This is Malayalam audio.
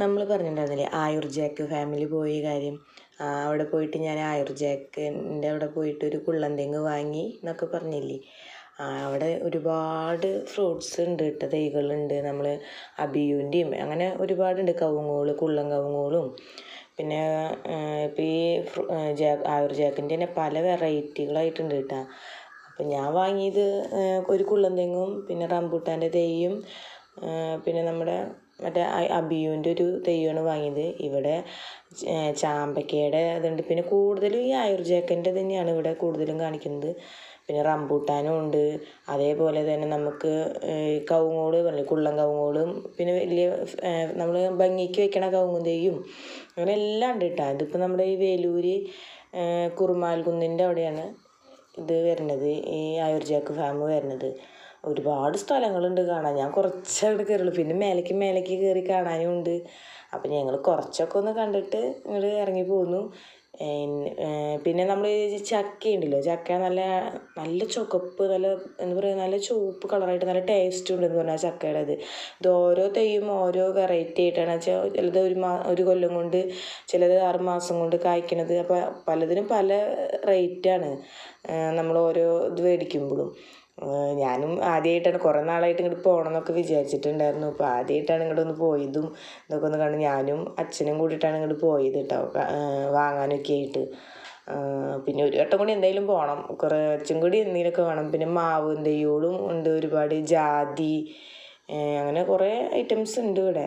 നമ്മൾ പറഞ്ഞിട്ടുണ്ടായിരുന്നില്ലേ ആയുർ ജാക്ക് ഫാമിലി പോയ കാര്യം. അവിടെ പോയിട്ട് ഞാൻ ആയുർ അവിടെ പോയിട്ട് ഒരു കുള്ളൻ തെങ്ങ് വാങ്ങി എന്നൊക്കെ പറഞ്ഞില്ലേ. അവിടെ ഒരുപാട് ഫ്രൂട്ട്സ് ഉണ്ട് കേട്ടോ തൈകളുണ്ട്. നമ്മൾ അബിയൂന്റെയും അങ്ങനെ ഒരുപാടുണ്ട് കവുങ്ങുകൾ കുള്ളൻ കവുങ്ങുകളും. പിന്നെ ഇപ്പോൾ ഈ ജാ ആയുർ ജാക്കിന്റെ തന്നെ പല വെറൈറ്റികളായിട്ടുണ്ട് കേട്ടോ. അപ്പം ഞാൻ വാങ്ങിയത് ഒരു കുള്ളൻ തെങ്ങും പിന്നെ റംബൂട്ടാന്റെ തൈയും പിന്നെ നമ്മുടെ മറ്റേ അ- അബിയൂന്റെ ഒരു തെയ്യമാണ് വാങ്ങിയത്. ഇവിടെ ചാമ്പക്കയുടെ ഇതുണ്ട്. പിന്നെ കൂടുതലും ഈ ആയുർ ജാക്കിന്റെ തന്നെയാണ് ഇവിടെ കൂടുതലും കാണിക്കുന്നത്. പിന്നെ റംബൂട്ടാനും ഉണ്ട്. അതേപോലെ തന്നെ നമുക്ക് കവുങ്ങോട് പറഞ്ഞില്ലേ കുള്ളം കവുങ്ങോളും പിന്നെ വലിയ നമ്മൾ ഭംഗിക്ക് വെക്കണ കവുങ്ങും തെയ്യും. അങ്ങനെ എല്ലാം ഉണ്ട് കേട്ടോ. ഇതിപ്പോൾ നമ്മുടെ ഈ വേലൂര് കുറുമാൽ കുന്നിന്റെ അവിടെയാണ് ഇത് വരുന്നത്. ഈ ആയുർ ജാക്ക് ഫാം വരുന്നത്. ഒരുപാട് സ്ഥലങ്ങളുണ്ട് കാണാൻ. ഞാൻ കുറച്ചങ്ങോട്ട് കയറുള്ളൂ പിന്നെ മേലേക്ക് മേലേക്ക് കയറി കാണാനും ഉണ്ട്. അപ്പം ഞങ്ങൾ കുറച്ചൊക്കെ ഒന്ന് കണ്ടിട്ട് ഇങ്ങോട്ട് ഇറങ്ങി പോന്നു. പിന്നെ നമ്മൾ ചക്ക ഉണ്ടല്ലോ ചക്ക നല്ല നല്ല ചുവപ്പ് നല്ല എന്താ പറയുക നല്ല ചുവപ്പ് കളറായിട്ട് നല്ല ടേസ്റ്റ് ഉണ്ടെന്ന് പറഞ്ഞാൽ ചക്കയുടെ ഇത് ഓരോ തെയ്യും ഓരോ വെറൈറ്റി ആയിട്ടാണ്. വെച്ചാൽ ചിലത് ഒരു മാ ഒരു കൊല്ലം കൊണ്ട് ചിലത് ആറ് മാസം കൊണ്ട് കായ്ക്കണത്. അപ്പോൾ പലതിനും പല റേറ്റാണ് നമ്മൾ ഓരോ ഇത് മേടിക്കുമ്പോഴും. ഞാനും ആദ്യമായിട്ടാണ് കുറേ നാളായിട്ട് ഇങ്ങോട്ട് പോകണം എന്നൊക്കെ വിചാരിച്ചിട്ടുണ്ടായിരുന്നു. അപ്പോൾ ആദ്യമായിട്ടാണ് ഇങ്ങോട്ട് ഒന്ന് പോയതും ഇതൊക്കെ ഒന്ന് കണ്ട് ഞാനും അച്ഛനും കൂടിയിട്ടാണ് ഇങ്ങോട്ട് പോയത് കേട്ടോ വാങ്ങാനൊക്കെ ആയിട്ട്. പിന്നെ ഒരു വട്ടം കൂടി എന്തായാലും പോകണം കുറേ അച്ഛൻ കൂടി എന്തെങ്കിലുമൊക്കെ വേണം. പിന്നെ മാവ് തെയ്യോളും ഉണ്ട് ഒരുപാട് ജാതി അങ്ങനെ കുറേ ഐറ്റംസ് ഉണ്ട് ഇവിടെ.